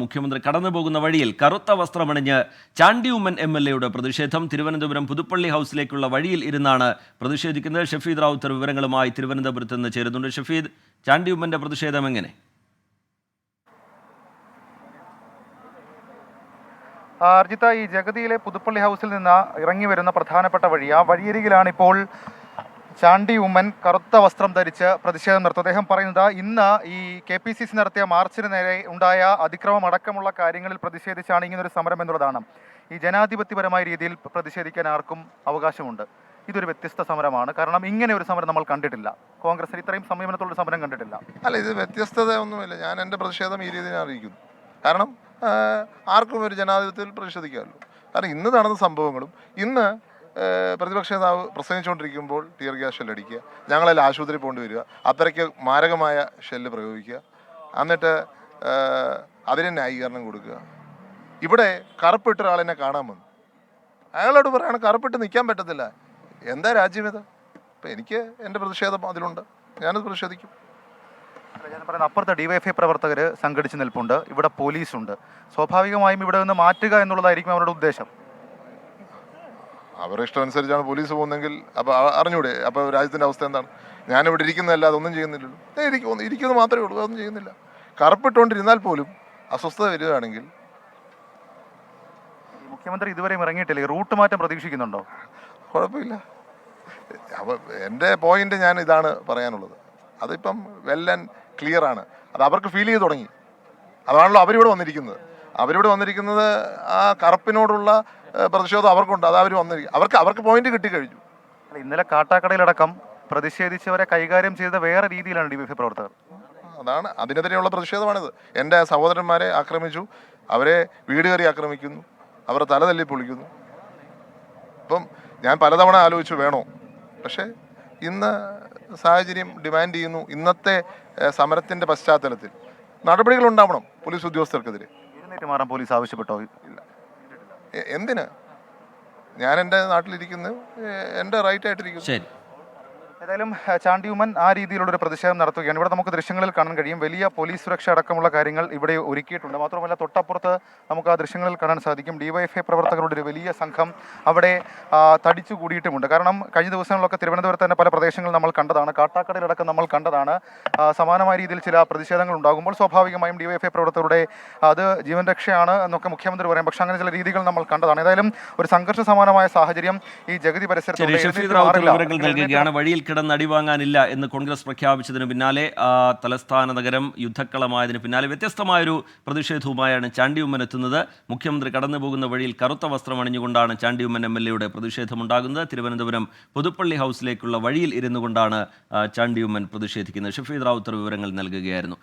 മുഖ്യമന്ത്രി കടന്നു പോകുന്ന വഴിയിൽ കറുത്ത വസ്ത്രമണിഞ്ഞ് ചാണ്ടി ഉമ്മൻ എം എൽ എയുടെ പ്രതിഷേധം തിരുവനന്തപുരം പുതുപ്പള്ളി ഹൗസിലേക്കുള്ള വഴിയിൽ ഇരുന്നാണ് പ്രതിഷേധിക്കുന്നത്. ഷഫീദ് റാവുത്തർ വിവരങ്ങളുമായി തിരുവനന്തപുരത്ത് നിന്ന് ചേരുന്നുണ്ട്. ഷഫീദ് ചാണ്ടി ഉമ്മന്റെ പ്രതിഷേധം എങ്ങനെ? അർജിത ഈ ജഗതിയിലെ പുതുപ്പള്ളി ഹൗസിൽ നിന്ന് ഇറങ്ങി വരുന്ന പ്രധാനപ്പെട്ട വഴി ആ വഴിയരികിലാണ് ഇപ്പോൾ ചാണ്ടി ഉമ്മൻ കറുത്ത വസ്ത്രം ധരിച്ച് പ്രതിഷേധം നടത്തും. അദ്ദേഹം പറയുന്നത് ഇന്ന് ഈ കെ പി സി സി നടത്തിയ മാർച്ചിന് നേരെ ഉണ്ടായ അതിക്രമം അടക്കമുള്ള കാര്യങ്ങളിൽ പ്രതിഷേധിച്ചാണ് ഇങ്ങനൊരു സമരം എന്നുള്ളതാണ്. ഈ ജനാധിപത്യപരമായ രീതിയിൽ പ്രതിഷേധിക്കാൻ ആർക്കും അവകാശമുണ്ട്. ഇതൊരു വ്യത്യസ്ത സമരമാണ്. കാരണം ഇങ്ങനെ ഒരു സമരം നമ്മൾ കണ്ടിട്ടില്ല. കോൺഗ്രസ് ഇത്രയും സംയമനത്തോടെ സമരം കണ്ടിട്ടില്ല. അല്ല ഇത് വ്യത്യസ്തത ഒന്നുമില്ല ഞാൻ എന്റെ പ്രതിഷേധം ഈ രീതിയിൽ അറിയിക്കുന്നു. കാരണം ആർക്കും ഒരു ജനാധിപത്യത്തിൽ പ്രതിഷേധിക്കാമല്ലോ. കാരണം ഇന്ന് നടന്ന സംഭവങ്ങളും ഇന്ന് പ്രതിപക്ഷ നേതാവ് പ്രസംഗിച്ചുകൊണ്ടിരിക്കുമ്പോൾ ടിയർ ഗ്യാസ് ഷെല്ല് അടിക്കുക ഞങ്ങളെല്ലാം ആശുപത്രിയിൽ പോകേണ്ടി വരിക അത്രയ്ക്ക് മാരകമായ ഷെല്ല് പ്രയോഗിക്കുക എന്നിട്ട് അതിന് ന്യായീകരണം കൊടുക്കുക. ഇവിടെ കറുപ്പിട്ട ഒരാളെന്നെ കാണാൻ വന്നു. അയാളോട് പറയാണ് കറുപ്പിട്ട് നിൽക്കാൻ പറ്റത്തില്ല. എന്താ രാജ്യം ഇത്? ഇപ്പം എനിക്ക് എന്റെ പ്രതിഷേധം അതിലുണ്ട്. ഞാനത് പ്രതിഷേധിക്കും. ഞാൻ പറയുന്നത് അപ്പുറത്തെ ഡിവൈഎഫ്ഐ പ്രവർത്തകർ സംഘടിച്ച് നിൽപ്പുണ്ട്. ഇവിടെ പോലീസുണ്ട്. സ്വാഭാവികമായും ഇവിടെ നിന്ന് മാറ്റുക എന്നുള്ളതായിരിക്കും അവരുടെ ഉദ്ദേശം. അവരുടെ ഇഷ്ടം അനുസരിച്ചാണ് പോലീസ് പോകുന്നതെങ്കിൽ അപ്പോൾ അറിഞ്ഞൂടെ? അപ്പോൾ രാജ്യത്തിന്റെ അവസ്ഥ എന്താണ്? ഞാനിവിടെ ഇരിക്കുന്നതല്ല അതൊന്നും ചെയ്യുന്നില്ലല്ലോ. ഏ, ഇരിക്കുന്നു ഇരിക്കുന്നത് മാത്രമേ ഉള്ളൂ അതൊന്നും ചെയ്യുന്നില്ല. കറുപ്പിട്ടുകൊണ്ടിരുന്നാൽ പോലും അസ്വസ്ഥത വരികയാണെങ്കിൽ മുഖ്യമന്ത്രി ഇതുവരെയും ഇറങ്ങിയിട്ടില്ലേ? റൂട്ട് മാറ്റം പ്രതീക്ഷിക്കുന്നുണ്ടോ? കുഴപ്പമില്ല. അപ്പോൾ എന്റെ പോയിന്റ് ഞാൻ ഇതാണ് പറയാനുള്ളത്. അതിപ്പം വെൽ ആൻഡ് ക്ലിയർ ആണ്. അത് അവർക്ക് ഫീൽ ചെയ്ത് തുടങ്ങി. അതാണല്ലോ അവരിവിടെ വന്നിരിക്കുന്നത്. അവരിവിടെ വന്നിരിക്കുന്നത് ആ കറുപ്പിനോടുള്ള പ്രതിഷേധം അവർക്കുണ്ട്. അത് അവർ വന്നിരിക്കും അവർക്ക് അവർക്ക് പോയിന്റ് കിട്ടിക്കഴിഞ്ഞു ഇന്നലെ കാട്ടാക്കടയിലടക്കം പ്രതിഷേധിച്ചവരെ കൈകാര്യം ചെയ്ത വേറെ രീതിയിലാണ് ഡി ബി പ്രവർത്തകർ. അതാണ് അതിനെതിരെയുള്ള പ്രതിഷേധമാണിത്. എന്റെ സഹോദരന്മാരെ ആക്രമിച്ചു അവരെ വീട് കയറി ആക്രമിക്കുന്നു അവരെ തല തല്ലി പൊളിക്കുന്നു. അപ്പം ഞാൻ പലതവണ ആലോചിച്ചു വേണോ? പക്ഷേ ഇന്ന് സാഹചര്യം ഡിമാൻഡ് ചെയ്യുന്നു. ഇന്നത്തെ സമരത്തിന്റെ പശ്ചാത്തലത്തിൽ നടപടികൾ ഉണ്ടാവണം പോലീസ് ഉദ്യോഗസ്ഥർക്കെതിരെ. എഴുന്നേറ്റ് മാറാൻ പോലീസ് ആവശ്യപ്പെട്ടോ? ഇല്ല. എന്തിന്? ഞാൻ എന്റെ നാട്ടിലിരിക്കുന്നു എന്റെ റൈറ്റ് ആയിട്ടിരിക്കുന്നു. ശരി. ഏതായാലും ചാണ്ടിയുമൻ ആ രീതിയിലുള്ള ഒരു രീതിയിലുള്ളൊരു പ്രതിഷേധം നടത്തുകയാണ്. ഇവിടെ നമുക്ക് ദൃശ്യങ്ങളിൽ കാണാൻ കഴിയും. വലിയ പോലീസ് സുരക്ഷ അടക്കമുള്ള കാര്യങ്ങൾ ഇവിടെ ഒരുക്കിയിട്ടുണ്ട്. മാത്രമല്ല തൊട്ടപ്പുറത്ത് നമുക്ക് ആ ദൃശ്യങ്ങളിൽ കാണാൻ സാധിക്കും. ഡിവൈഎഫ്ഐ പ്രവർത്തകരുടെ ഒരു വലിയ സംഘം അവിടെ തടിച്ചു കൂടിയിട്ടുമുണ്ട്. കാരണം കഴിഞ്ഞ ദിവസങ്ങളിലൊക്കെ തിരുവനന്തപുരത്ത് തന്നെ പല പ്രദേശങ്ങളിൽ നമ്മൾ കണ്ടതാണ്. കാട്ടാക്കടയിലടക്കം നമ്മൾ കണ്ടതാണ്. സമാനമായ രീതിയിൽ ചില പ്രതിഷേധങ്ങൾ ഉണ്ടാകുമ്പോൾ സ്വാഭാവികമായും ഡിവൈഎഫ്ഐ പ്രവർത്തകരുടെ അത് ജീവൻ രക്ഷയാണ് എന്നൊക്കെ മുഖ്യമന്ത്രി പറയും. പക്ഷേ അങ്ങനെ ചില രീതികൾ നമ്മൾ കണ്ടതാണ്. ഏതായാലും ഒരു സംഘർഷ സമാനമായ സാഹചര്യം ഈ ജഗതി പരിസരത്ത് വഴിയിൽ കിടന്ന് അടിവാങ്ങാനില്ല എന്ന് കോൺഗ്രസ് പ്രഖ്യാപിച്ചതിന് പിന്നാലെ തലസ്ഥാന നഗരം യുദ്ധക്കളമായതിന് പിന്നാലെ വ്യത്യസ്തമായൊരു പ്രതിഷേധവുമായാണ് ചാണ്ടി ഉമ്മൻ എത്തുന്നത്. മുഖ്യമന്ത്രി കടന്നു പോകുന്ന വഴിയിൽ കറുത്ത വസ്ത്രം അണിഞ്ഞുകൊണ്ടാണ് ചാണ്ടി ഉമ്മൻ എം എൽ എയുടെ പ്രതിഷേധമുണ്ടാകുന്നത്. തിരുവനന്തപുരം പുതുപ്പള്ളി ഹൗസിലേക്കുള്ള വഴിയിൽ ഇരുന്നു കൊണ്ടാണ് പ്രതിഷേധിക്കുന്നത്. ഷഫീദ് റാവുത്തർ വിവരങ്ങൾ നൽകുകയായിരുന്നു.